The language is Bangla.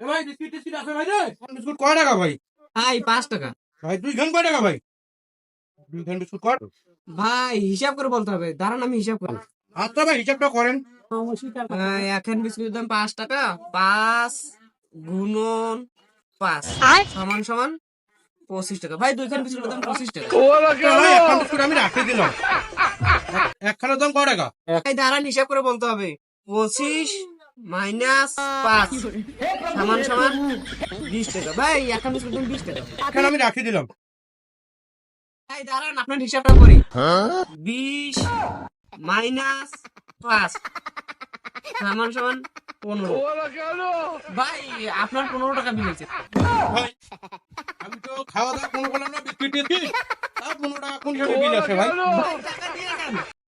ভাই বিস্কিট টিস্কিট আছে ভাই রে বিস্কুট কয় টাকা ভাই? ভাই পাঁচ টাকা। ভাই দুই খান কয় টাকা ভাই? দুই খান বিস্কুট কয় ভাই হিসাব করে বলতে হবে। দাঁড়ান আমি হিসাব করি। আচ্ছা ভাই হিসাবটা করেন। এখন বিস্কুটের দাম পাঁচ টাকা। পাঁচ গুণন পাঁচ। সমান সমান। পঁচিশ টাকা। ভাই দুইখান বিস্কুটের দাম পঁচিশ টাকা। বিস্কুট আমি রাখতে দিলাম। এক- একখানের দাম কয় টাকা? দাঁড়ান হিসাব করে বলতে হবে। পঁচিশ মাইনাস পাঁচ। সমান সমান বিশ টাকা। ভাই এখন বিশ টাকা। আমি দিলাম। ভাই দাঁড়ান আপনার হিসাবটা করি। বিশ মাইনাস পাঁচ। সমান সমান পনেরো। ভাই আপনার পনেরো টাকা বিল হয়েছে। ভাই আমি তো খাওয়া দাওয়া কোনো করলাম না বিস্কিট টিস্কিট আর পনেরো টাকা কোন হিসাবে বিল আছে ভাই?